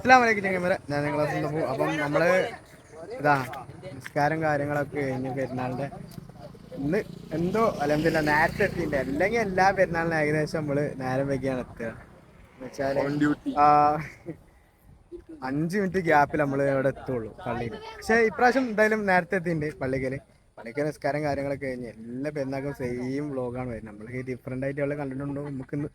അസ്സലാമലൈക്കും ചെങ്ങന്മാരെ. ഞാൻ നിങ്ങളെ പോകും. അപ്പം നമ്മൾ ഇതാ നിസ്കാരം കാര്യങ്ങളൊക്കെ കഴിഞ്ഞ് പെരുന്നാളിന്റെ ഇന്ന് എന്തോ അലഹമില്ല നേരത്തെ എത്തിയില്ല അല്ലെങ്കിൽ എല്ലാ പെരുന്നാളിനും ഏകദേശം നമ്മൾ നേരം വൈകിയാണ് എത്തുക. എന്ന് വെച്ചാൽ അഞ്ച് മിനിറ്റ് ഗ്യാപ്പിൽ നമ്മൾ ഇവിടെ എത്തുള്ളൂ പള്ളിയിൽ പക്ഷെ ഇപ്രാവശ്യം എന്തായാലും നേരത്തെ എത്തിയിട്ടുണ്ട് പള്ളിക്കൽ പള്ളിക്കൽ നിസ്കാരം കാര്യങ്ങളൊക്കെ കഴിഞ്ഞ് എല്ലാ പെരുന്നാൾക്കും സെയിം വ്ലോഗാണ് വരുന്നത്. നമ്മൾ ഡിഫറെന്റ് ആയിട്ട് ഉള്ള കണ്ടിട്ടുണ്ടോ? നമുക്കിന്ന്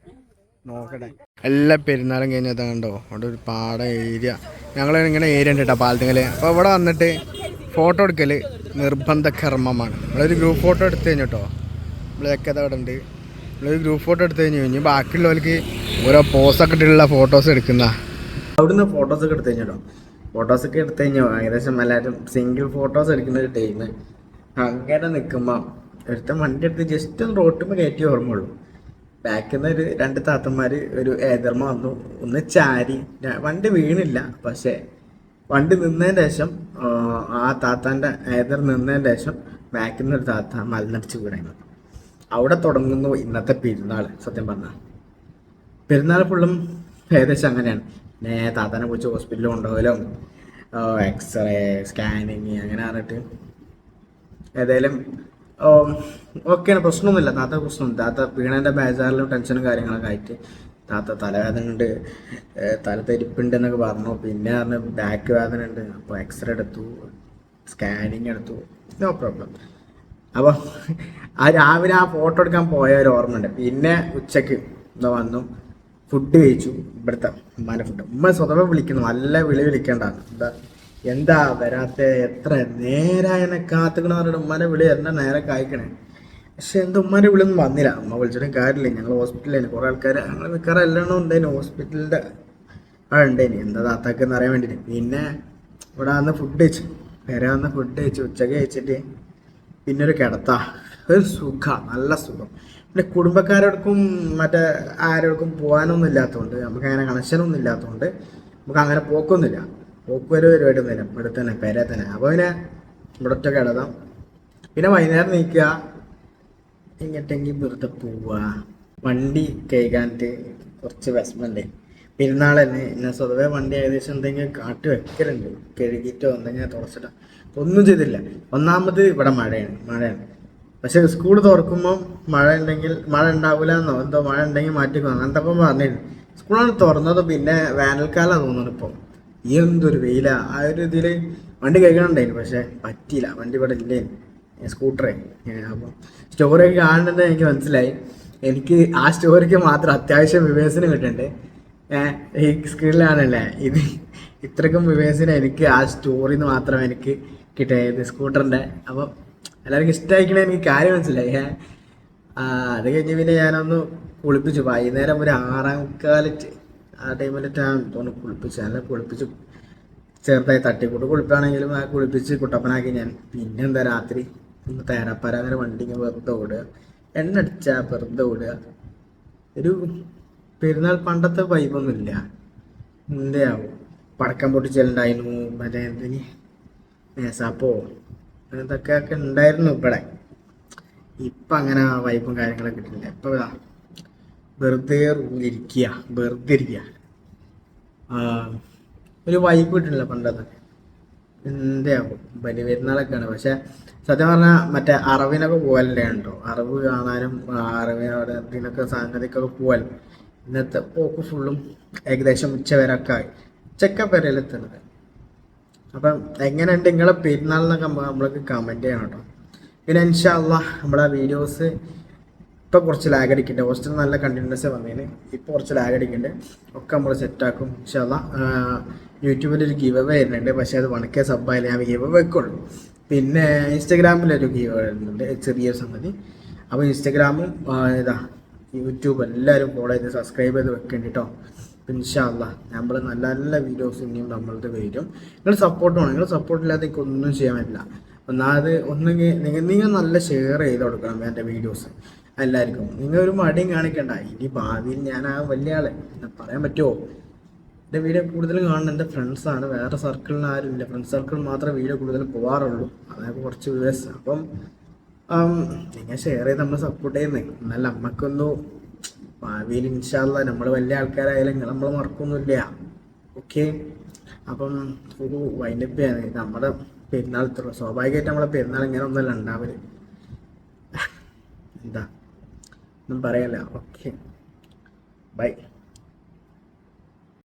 നോക്കട്ടെ. എല്ലാ പെരുന്നാളും കഴിഞ്ഞത് കണ്ടോ? അവിടെ ഒരു പാട ഏരിയ. ഞങ്ങൾ ഇങ്ങനെ ഏരിയ ഉണ്ട് കേട്ടോ പാലത്തിങ്ങൽ അപ്പോൾ ഇവിടെ വന്നിട്ട് ഫോട്ടോ എടുക്കൽ നിർബന്ധ കർമ്മമാണ്. നമ്മളൊരു ഗ്രൂപ്പ് ഫോട്ടോ എടുത്തു കഴിഞ്ഞു കേട്ടോ. നമ്മളൊക്കെ അവിടെ ഉണ്ട്. നമ്മളൊരു ഗ്രൂപ്പ് ഫോട്ടോ എടുത്തു കഴിഞ്ഞു. കഴിഞ്ഞു ബാക്കിയുള്ളവർക്ക് ഓരോ പോസൊക്കെ ഇട്ടിട്ടുള്ള ഫോട്ടോസ് എടുക്കുന്ന. അവിടുന്ന് ഫോട്ടോസ് ഒക്കെ എടുത്തു കഴിഞ്ഞു ഫോട്ടോസ് ഒക്കെ എടുത്തു കഴിഞ്ഞോ. ഏകദേശം എല്ലാവരും സിംഗിൾ ഫോട്ടോസ് എടുക്കുന്ന ഒരു ടൈം അങ്ങനെ നിൽക്കുമ്പോൾ ഒരുത്തൻ വണ്ടി എടുത്ത് ജസ്റ്റ് ഒന്ന് റോട്ടുമ്പോൾ കയറ്റി ഓർമ്മയുള്ളൂ. ബാക്കിൽ ഒരു രണ്ട് താത്തന്മാര് ഒരു ഏതർമ വന്നു. ഒന്ന് ചാരി. വണ്ടി വീണില്ല. പക്ഷേ വണ്ടി നിന്നതിന് ശേഷം ആ, താത്താന്റെ ഏതർ നിന്നതിന് ശേഷം ബാക്കിൽ ഒരു താത്ത മലനടിച്ച് വീണായിരുന്നു അവിടെ തുടങ്ങുന്നു ഇന്നത്തെ പെരുന്നാൾ സത്യം പറഞ്ഞാൽ പെരുന്നാൾ ഫുള്ളും ഏകദേശം അങ്ങനെയാണ്. നേ താത്താനെ കുറിച്ച് ഹോസ്പിറ്റലിൽ കൊണ്ടുപോകലും എക്സ്റേ സ്കാനിങ് അങ്ങനെ പറഞ്ഞിട്ട് ഏതായാലും ഓക്കെയാണ് പ്രശ്നമൊന്നുമില്ല. താത്ത പ്രശ്നം താത്ത വീണേന്റെ ബേജാറിലും ടെൻഷനും കാര്യങ്ങളൊക്കെ ആയിട്ട് താത്ത തലവേദന ഉണ്ട് തല തെരിപ്പുണ്ട് എന്നൊക്കെ പറഞ്ഞു. പിന്നെ പറഞ്ഞു ബാക്ക് വേദന ഉണ്ട് അപ്പോൾ എക്സ്റേ എടുത്തു. സ്കാനിങ് എടുത്തു. നോ പ്രോബ്ലം അപ്പോൾ ആ രാവിലെ ആ ഫോട്ടോ എടുക്കാൻ പോയ ഒരു ഓർമ്മയുണ്ട്. പിന്നെ ഉച്ചയ്ക്ക് എന്താ വന്നു. ഫുഡ് കഴിച്ചു. ഇവിടുത്തെ ഉമ്മാന്റെ ഫുഡ് ഉമ്മ സ്വതവേ വിളിക്കുന്നു. നല്ല വിളി വിളിക്കേണ്ടതാണ് എന്താ എന്താ വരാത്ത? എത്ര നേരായനെ കാത്തുക്കണ പറഞ്ഞിട്ട് ഉമ്മാനെ വിളി എന്നെ നേരെ കായ്ക്കണേ. പക്ഷെ എന്താ ഉമ്മാന്റെ വിളി ഒന്നും വന്നില്ല. ഉമ്മ വിളിച്ചിട്ടും കാര്യമില്ല. ഞങ്ങൾ ഹോസ്പിറ്റലിൽ കുറേ ആൾക്കാർ ഞങ്ങൾ മിക്കവാറും എല്ലാം ഉണ്ടായിരുന്നു ഹോസ്പിറ്റലിന്റെ ആ ഉണ്ടായിന് എന്താ താത്താക്കെന്ന് അറിയാൻ വേണ്ടിയിട്ട് പിന്നെ ഇവിടെ വന്ന് ഫുഡ് കഴിച്ചു. വരെ വന്ന് ഫുഡ് കഴിച്ചു ഉച്ചയ്ക്ക് കഴിച്ചിട്ട് പിന്നെ ഒരു കിടത്ത. ഒരു സുഖം നല്ല സുഖം. പിന്നെ കുടുംബക്കാരോടക്കും മറ്റേ ആരോടക്കും പോകാനൊന്നും ഇല്ലാത്തതുകൊണ്ട് നമുക്ക് അങ്ങനെ കണക്ഷനൊന്നും ഇല്ലാത്തതുകൊണ്ട് നമുക്ക് അങ്ങനെ പോക്കൊന്നുമില്ല. പോക്ക് പരിപാടി തരാം ഇവിടെ തന്നെ പേരെ തന്നെ. അപ്പോൾ പിന്നെ ഇവിടെ ഒറ്റ കിടതാം. പിന്നെ വൈകുന്നേരം നീക്കുക. എങ്ങോട്ടെങ്കിൽ വെറുതെ പോവുക. വണ്ടി കൈകാനിട്ട് കുറച്ച് വിഷമമുണ്ട്. പെരുന്നാൾ തന്നെ. ഞാൻ സ്വതവേ വണ്ടി ഏകദേശം എന്തെങ്കിലും കാട്ടി വെക്കലുണ്ട്. കഴുകിയിട്ടോ എന്തെങ്കിലും തുറച്ചിട്ടോ ഒന്നും ചെയ്തില്ല. ഒന്നാമത് ഇവിടെ മഴയാണ്. മഴയാണ്. പക്ഷെ സ്കൂൾ തുറക്കുമ്പോൾ മഴ ഉണ്ടെങ്കിൽ മഴ ഉണ്ടാവില്ല എന്നോ എന്തോ മഴ ഉണ്ടെങ്കിൽ മാറ്റിക്കോ. അങ്ങനത്തെ അപ്പം പറഞ്ഞിരുന്നു. സ്കൂളാണ് തുറന്നത്. പിന്നെ വേനൽക്കാലം തോന്നുന്നു ഇപ്പോൾ എന്തൊരു വെയില? ആ ഒരു ഇതിൽ വണ്ടി കഴിക്കണുണ്ടായിരുന്നു പക്ഷെ പറ്റിയില്ല. വണ്ടി ഇവിടെ ഇല്ലായിരുന്നു സ്കൂട്ടറേ. അപ്പം സ്റ്റോറിയൊക്കെ കാണുന്നത് എനിക്ക് മനസ്സിലായി. എനിക്ക് ആ സ്റ്റോറിക്ക് മാത്രം അത്യാവശ്യം വിവേചനം കിട്ടുന്നുണ്ട് ഈ സ്ക്രീനിലാണല്ലേ? ഇത് ഇത്രക്കും വിവേചനം എനിക്ക് ആ സ്റ്റോറിന്ന് മാത്രം എനിക്ക് കിട്ടിയത് സ്കൂട്ടറിന്റെ. അപ്പം എല്ലാവർക്കും ഇഷ്ടമായിക്കണേ എനിക്ക് കാര്യം മനസ്സിലായി. അത് കഴിഞ്ഞ് പിന്നെ ഞാനൊന്ന് കുളിപ്പിച്ചു. വൈകുന്നേരം ഒരു ആറാം കാലത്ത് ആ ടൈമിലിട്ടാണ് തോന്നുന്നു കുളിപ്പിച്ച് അല്ല കുളിപ്പിച്ച് ചെറുതായി തട്ടിക്കൂട്ട്. കുളിപ്പാണെങ്കിലും ആ കുളിപ്പിച്ച് കുട്ടപ്പനാക്കി ഞാൻ. പിന്നെ എന്താ രാത്രി? ഒന്ന് തേരാപ്പരാങ്ങനെ വണ്ടി വെറുതെ ഓടുക. എണ്ണ അടിച്ചാൽ വെറുതെ ഓടുക. ഒരു പെരുന്നാൾ പണ്ടത്തെ വൈബൊന്നുമില്ല എന്താവും പടക്കം പൊട്ടിച്ചലുണ്ടായിരുന്നു. മറ്റേ എന്തിന്? മേസാപ്പോ അങ്ങനത്തൊക്കെ ഒക്കെ ഉണ്ടായിരുന്നു ഇവിടെ. ഇപ്പം അങ്ങനെ വൈബും കാര്യങ്ങളൊക്കെ കിട്ടില്ല. ഇപ്പം വെറുതെ റൂമിലിരിക്കുക വെറുതെ ഇരിക്കുക. ഒരു വൈബ് കിട്ടുന്നില്ല പണ്ടത്തെ. എന്താവും വലിയ പെരുന്നാളൊക്കെയാണ്. പക്ഷെ സത്യം പറഞ്ഞാൽ മറ്റേ അറവിനൊക്കെ പോകലുണ്ട് ഉണ്ടോ അറവ് കാണാനും അറിവിനോട് അതിനൊക്കെ സംഗതിക്കൊക്കെ പോകൽ ഇന്നത്തെ പോക്ക് ഫുള്ളും ഏകദേശം ഉച്ച വരെയൊക്കെ ആയി ഉച്ചക്ക വരെയെത്തുന്നത് അപ്പം എങ്ങനെയുണ്ട് നിങ്ങളെ പെരുന്നാളിനൊക്കെ നമ്മൾക്ക് കമന്റ് ചെയ്യണം കേട്ടോ. പിന്നെ ഇൻഷാല്ല നമ്മളെ വീഡിയോസ് ഇപ്പോൾ കുറച്ച് ലാഗ് അടിക്കുന്നുണ്ട്. ഹോസ്റ്റൽ നല്ല കണ്ടിന്യൂസ് വന്നതിന് ഇപ്പോൾ കുറച്ച് ലാഗ് അടിക്കുന്നുണ്ട്. ഒക്കെ നമ്മൾ സെറ്റാക്കും ഇൻഷാല്ല യൂട്യൂബിൽ ഒരു ഗീവ് അവേ വരുന്നുണ്ട്. പക്ഷേ അത് വണക്കെ സബ്ബായാലും ഞാൻ ഗീവ് വെക്കുള്ളൂ. പിന്നെ ഇൻസ്റ്റഗ്രാമിലൊരു ഗീവ് വരുന്നുണ്ട്. ചെറിയ സംഗതി. അപ്പോൾ ഇൻസ്റ്റഗ്രാമും ഇതാ യൂട്യൂബ് എല്ലാവരും ഫോളോ ചെയ്ത് സബ്സ്ക്രൈബ് ചെയ്ത് വെക്കേണ്ടി കേട്ടോ ഇൻഷാല്ല നമ്മൾ നല്ല നല്ല വീഡിയോസ് ഇനിയും നമ്മളത് വരും. നിങ്ങൾ സപ്പോർട്ട് വേണം. നിങ്ങൾ സപ്പോർട്ട് ഇല്ലാതെ ഒന്നും ചെയ്യാൻ പറ്റില്ല. ഒന്നാമത് ഒന്നെങ്കിൽ നിങ്ങൾ നിങ്ങൾ നല്ല ഷെയർ ചെയ്ത് കൊടുക്കണം എന്റെ വീഡിയോസ് എല്ലാവർക്കും. നിങ്ങൾ ഒരു മടിയും കാണിക്കണ്ട. ഇനി ഭാവിയിൽ ഞാൻ ആ വലിയ ആളെ. പറയാൻ പറ്റുമോ എന്റെ വീഡിയോ കൂടുതൽ കാണുന്ന എന്റെ ഫ്രണ്ട്സാണ് വേറെ സർക്കിളിന് ആരും ഇല്ല ഫ്രണ്ട്സ് സർക്കിൾ മാത്രമേ വീഡിയോ കൂടുതൽ പോകാറുള്ളൂ അതായത് കുറച്ച് വ്യൂവേഴ്സ് അപ്പം നിങ്ങൾ ഷെയർ ചെയ്ത് നമ്മൾ സപ്പോർട്ട് ചെയ്യുന്നേ. എന്നാൽ നമുക്കൊന്നു ഭാവിയിൽ ഇൻഷാല്ല നമ്മൾ വലിയ ആൾക്കാരായാലും നമ്മൾ മറക്കൊന്നുമില്ല. ഓക്കെ അപ്പം ഒരു വൈൻഡപ്പാണ് നമ്മുടെ പെരുന്നാൾ സ്വാഭാവികമായിട്ട് നമ്മളെ പെരുന്നാൾ ഇങ്ങനെ ഒന്നല്ല ഉണ്ടാവൽ. എന്താ? ഒന്നും പറയല്ല. Okay bye